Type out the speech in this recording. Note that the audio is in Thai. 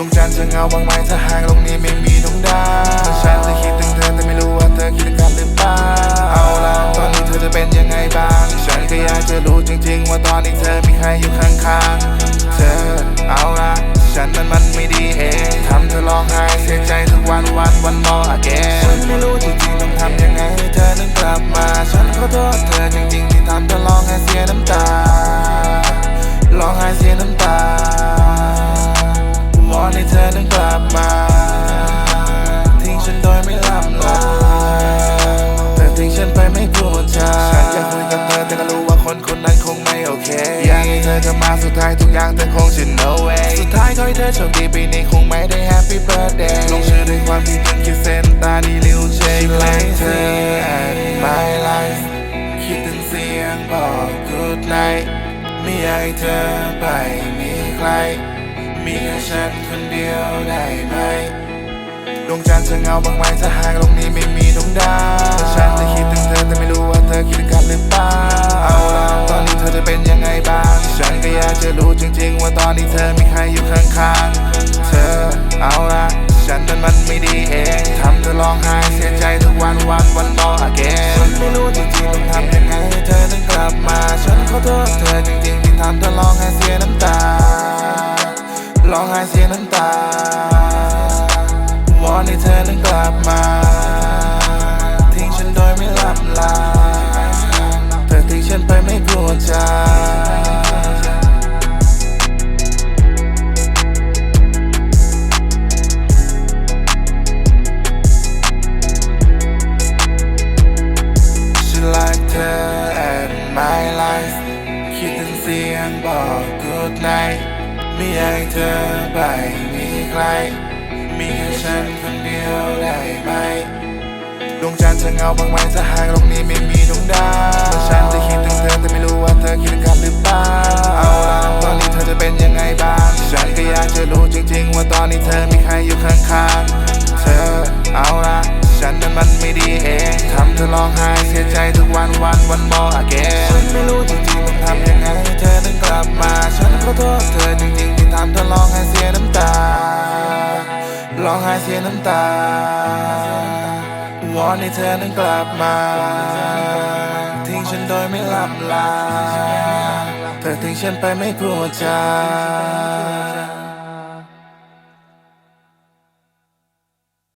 ดวงจันทร์จะเงาบางไหมถ้าหากโลกนี้ไม่มีดวงดาวแต่ฉันจะคิดถึงเธอแต่ไม่รู้ว่าเธอคิดถึงกันหรือเปล่าเอาล่ะตอนนี้เธอจะเป็นยังไงบ้าง ฉันก็อยากจะรู้จริงๆ ว่าตอนนี้เธอมีใครอยู่ข้างๆ เธอเอาล่ะฉันมันมา ธอจะมาสุดท้ายทุกอย่างเธอคงจะ no way สุดท้ายขอให้เธอโชคดีปีนี้คงไม่ได้ happy birthday ลงชื่อด้วยความที่ถึงคิดเส้นตาดีริวเชคแรงเธอ and my life คิดถึงเสียงบอก good night ไม่อยากให้เธอไปมีใคร มีแค่ฉันคนเดียวได้ไหมดวงจันทร์จะเงาบางไหมถ้าหากโลกนี้ไม่มีดวงดาวากจะรู้จริงๆ ว่าตอนนี้เธอมีใครอยู่ข้างๆ เธอเอาล่ะฉันนั้นมันไม่ดีเองทำเธอร้องไห้เสียใจทุกวันวันวันมอ again ฉันไม่รู้จริงๆต้องทำยังไงให้เธอนั้นกลับมา ฉันขอโทษเธอจริงๆที่ทำเธอร้องไห้เสียน้ำตาร้องไห้เสียน้ำตาวอนให้เธอนั้นกลับมา my life คิดถึงเสียงบอก good night ไม่อยากเธอไปมีใคร มีแค่ฉันคนเดียวได้ไหมดวงจันทร์จะเงาบางไหมถ้าหากโลกนี้ไม่มีดวงดาวแต่ฉันจะคิดถึงเธอแต่ไม่รู้ว่าเธอคิดถึงกันหรือเปล่าเอาล่ะตอนนี้เธอจะเป็นยังไงบ้าง ฉันก็อยากจะรู้จริงๆ ว่าตอนนี้เธอมีใครอยู่ข้างๆ เธอเอาล่ะ ฉันนั้นมันไม่ดีเองทำเธอร้องไห้เสียใจ วันวันวันมอ again ฉันไม่รู้จริงๆต้องทำยังไงให้เธอนั้นกลับมา ฉันขอโทษเธอจริงๆที่ทำเธอร้องไห้เสียน้ำตา ร้องไห้เสียน้ำตาวอนให้เธอนั้นกลับมา ทิ้งฉันโดยไม่ลับลา เธอทิ้งฉันไปไม่พูดจา